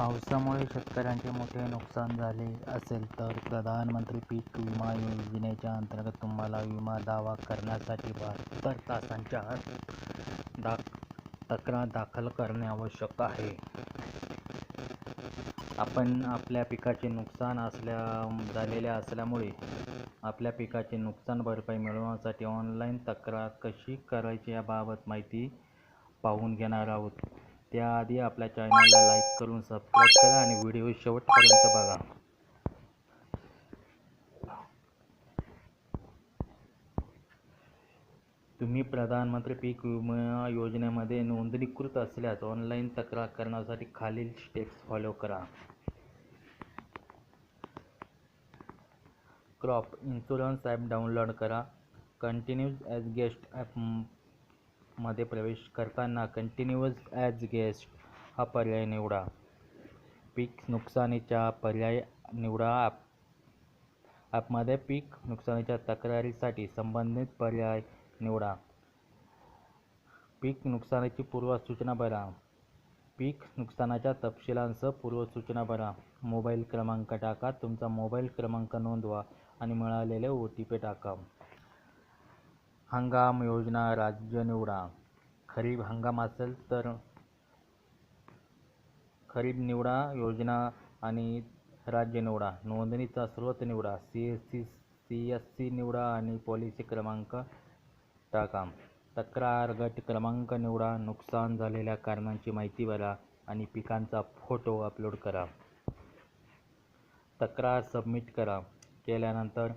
पावसामुळे शेतकऱ्यांचे मोठे नुकसान झाले असेल तर प्रधानमंत्री पीक विमा योजनेच्या अंतर्गत तुम्हाला विमा दावा करण्यासाठी बहात्तर तासांच्या आत दा तक्रार दाखल करणे आवश्यक आहे. आपण आपल्या पिकाचे नुकसान असल्या झालेले असल्यामुळे आपल्या पिकाची नुकसान भरपाई मिळवण्यासाठी ऑनलाईन तक्रार कशी करायची याबाबत माहिती पाहून घेणार आहोत. त्याआधी आपल्या चॅनलला लाईक करून सबस्क्राईब करा आणि व्हिडिओ शेवटपर्यंत बघा. तुम्ही प्रधानमंत्री पीक विमा योजनेमध्ये नोंदणीकृत असल्यास ऑनलाईन तक्रार करण्यासाठी खालील स्टेप्स फॉलो करा. क्रॉप इन्शुरन्स ॲप डाउनलोड करा. कंटिन्यूज ॲज गेस्ट ॲप मध्ये प्रवेश करताना कंटिन्युअस ॲज गेस्ट हा पर्याय निवडा. पीक नुकसानीचा पर्याय निवडा ॲप ॲपमध्ये पीक नुकसानीच्या तक्रारीसाठी संबंधित पर्याय निवडा. पीक नुकसानीची पूर्वसूचना भरा. पीक नुकसानाच्या तपशिलांसह पूर्वसूचना भरा. मोबाईल क्रमांक टाका तुमचा मोबाईल क्रमांक नोंदवा आणि मिळालेले ओ टी पी टाका. हंगाम योजना राज्य निवडा. खरीप हंगाम असेल तर खरीप निवडा योजना आणि राज्य निवडा. नोंदणीचा स्रोत निवडा. C S C C S C निवडा आणि पॉलिसी क्रमांक टाका. तक्रार गट क्रमांक निवडा. नुकसान झालेल्या कारणांची माहिती भरा आणि पिकांचा फोटो अपलोड करा. तक्रार सबमिट करा. केल्यानंतर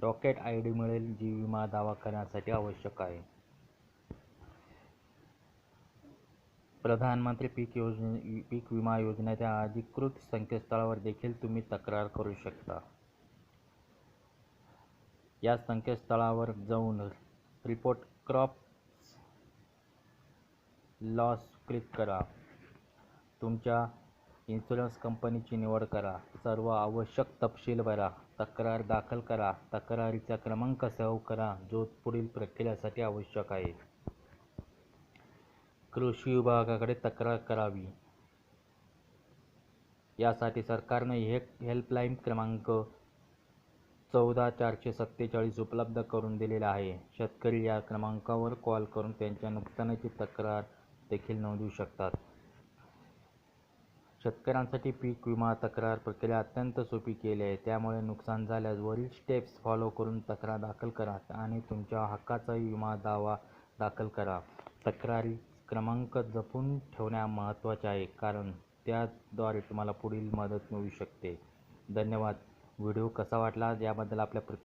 डॉकेट आय डी मिळेल जी विमा दावा करण्यासाठी आवश्यक आहे. प्रधानमंत्री पीक योजने पीक विमा योजनेच्या अधिकृत संकेतस्थळावर देखील तुम्ही तक्रार करू शकता. या संकेतस्थळावर जाऊन रिपोर्ट क्रॉप लॉस क्लिक करा. तुमच्या इन्शुरन्स कंपनीची निवड करा. सर्व आवश्यक तपशील भरा. तक्रार दाखल करा. तक्रारीचा क्रमांक सेव्ह करा. जो पुढील प्रक्रियेसाठी आवश्यक आहे. कृषी विभागाकडे तक्रार करावी. यासाठी सरकारने हे हेल्पलाईन क्रमांक चौदा चारशे सत्तेचाळीस उपलब्ध करून दिलेला आहे. शेतकरी या क्रमांकावर कॉल करून त्यांच्या नुकसानाची तक्रार देखील नोंदवू शकतात. शेतकऱ्यांसाठी पीक विमा तक्रार प्रक्रिया अत्यंत सोपी केली आहे. त्यामुळे नुकसान झाल्यास वरील स्टेप्स फॉलो करून तक्रार दाखल करा आणि तुमच्या हक्काचा विमा दावा दाखल करा. तक्रारी क्रमांक जपून ठेवणे महत्त्वाचे आहे कारण त्याद्वारे तुम्हाला पुढील मदत मिळू शकते. धन्यवाद. व्हिडिओ कसा वाटला? याबद्दल आपल्या प्र